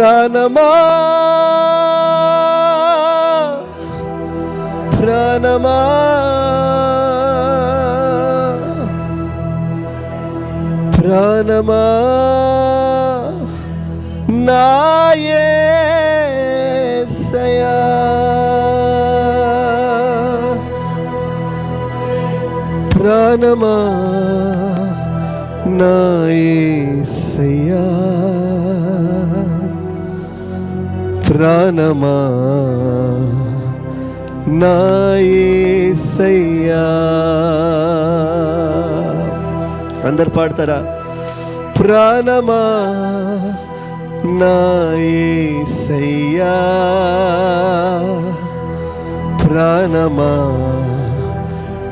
ప్రాణమా? ప్రాణమా? ప్రాణమా? నాయసయా ప్రాణమా? నాయసయా ప్రాణమా? నాయసయ్యా అందరు పాడతారా? ప్రాణమా? నాయసయ్యా ప్రాణమా?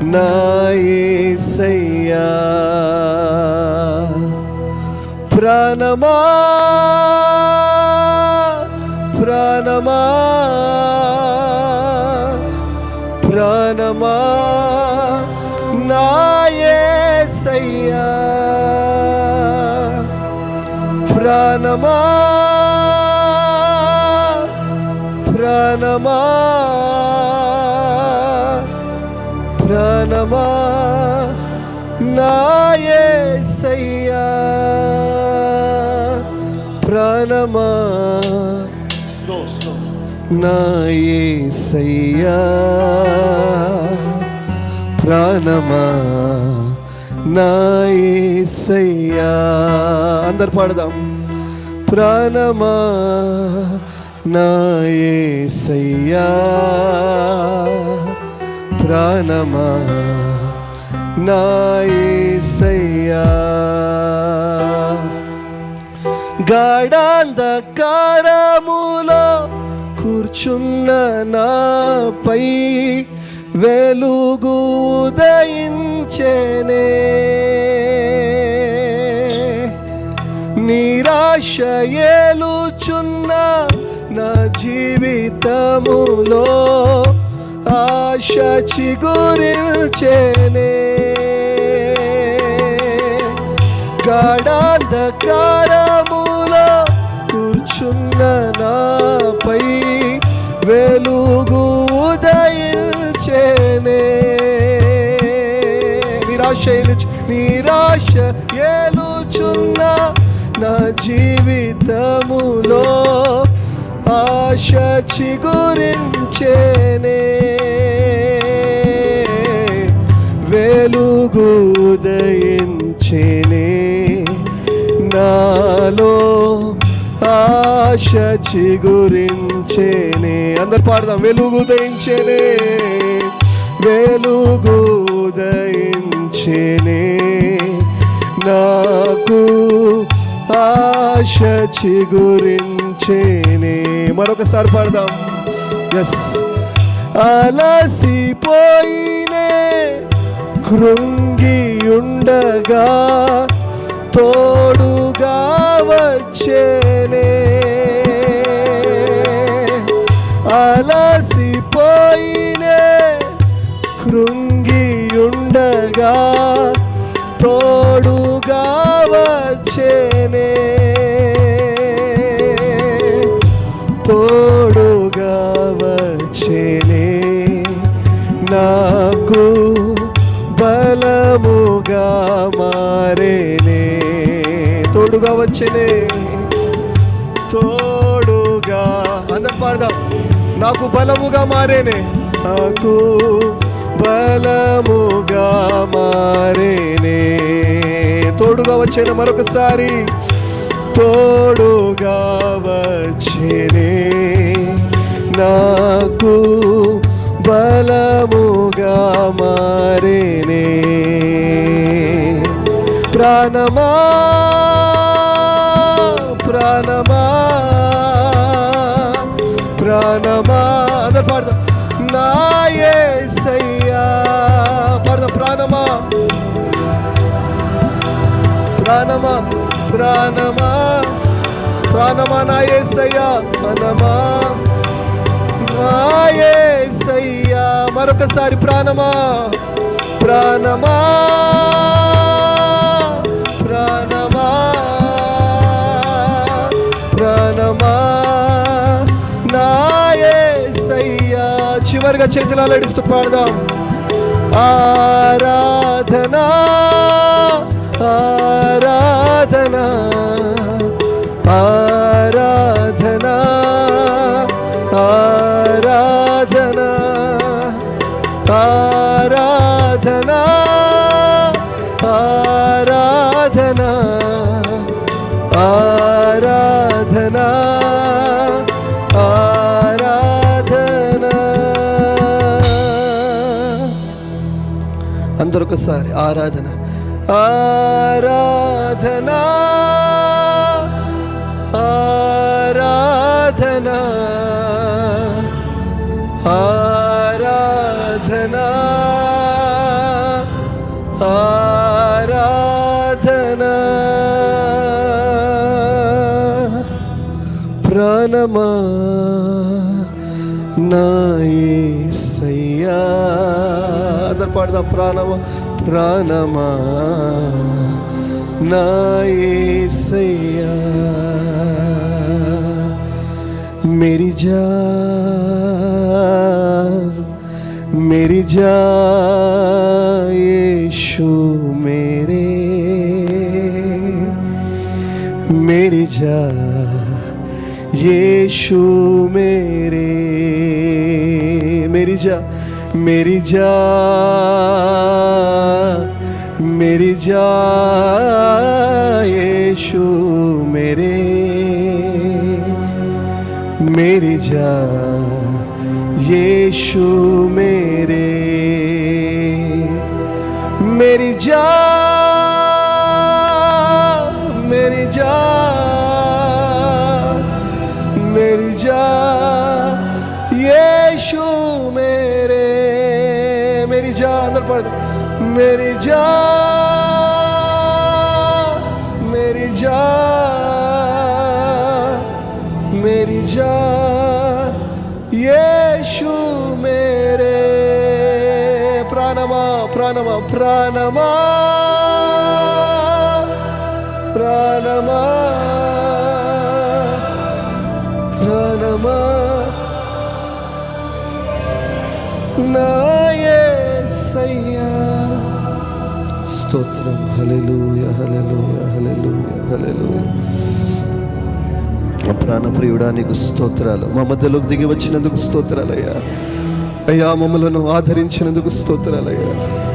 నాయసయ్యా ప్రాణమా? ప్రాణమా? ప్రాణమా? ప్రాణమా? నాయసయ్యా ప్రాణమా? నాయసయ్యా ప్రాణమా? నాయసయ్యా అందరు పాడదాం. ప్రాణమా నాయసయ్యా ప్రాణమా నాయసయ్యా గాఢాంధకారములో కూర్చున్న నాపై వెలుగు ఉదయించేనే నిరాశ ఏలుచున్న నా జీవితములో ఆశ చిగురిల్చేనే గాఢాంధకారములో కూర్చున్న నాపై వెలుగు ఉదయించేనే. నిరాశ నిరాశ ఏలుచున్న నా జీవితములో ఆశ చిగురించేనే. వెలుగుదయించేనే నాలో ఆశ చిగురించేనే. అందరు పాడదాం వెలుగుదయించేనే వెలుగుదయించేనే నాకు ఆశ చిగురించేనే మరొకసారి పాడదాం. ఎస్ అలసిపోయినే కృంగియుండగా తోడుగా వచ్చేనే. అలసిపోయినే కృంగియుండగా తోడుగా వచ్చేనే. బలముగా మారేనే. తోడుగా వచ్చేనే. తోడుగా. అందరు పాడదాం. నాకు బలముగా మారేనే. నాకు బలముగా మారేనే. తోడుగా వచ్చేనే మరొకసారి. తోడుగా వచ్చేనే. నాకు బలముగా మారేనే. ప్రాణమా ప్రాణమా ప్రాణమా. అందరు పాడదాం. నాయసయ్యా పాడదాం. ప్రాణమా ప్రాణమా ప్రాణమా ప్రాణమా. నాయసయ్యా మనమా నా మరొకసారి ప్రాణమా ప్రాణమా. చేతులాలడిస్తూ పాడదాం. ఆరాధనా అందరూ ఒకసారి ఆరాధన. ఆరాధనా. ఆరాధనా. ఆరాధనా. ఆరాధనా. ప్రాణమా. నాయసయ్యా అందరు పాడదాం ప్రాణమా ప్రాణమా నాయసయ్యా मेरी जा मेरी जा यीशु मेरे मेरी जा यीशु मेरे मेरी जा मेरी जा मेरी जा यीशु मेरे मेरी जा यीशु मेरे मेरी जा मेरी जा मेरी जा मेरी जा यीशु मेरे। प्राणमा प्राणमा प्राणमा प्राणमा प्राणमा। ना ये స్తోత్రం. హలెలూయ హలెలుయ హలెలుయ హలెలుయ మా ప్రాణప్రియుడా నీకు స్తోత్రాలు. మా మధ్యలోకి దిగి వచ్చినందుకు స్తోత్రాలయ్యా. అయ్యా మమ్మలను ఆదరించినందుకు స్తోత్రాలయ్యా.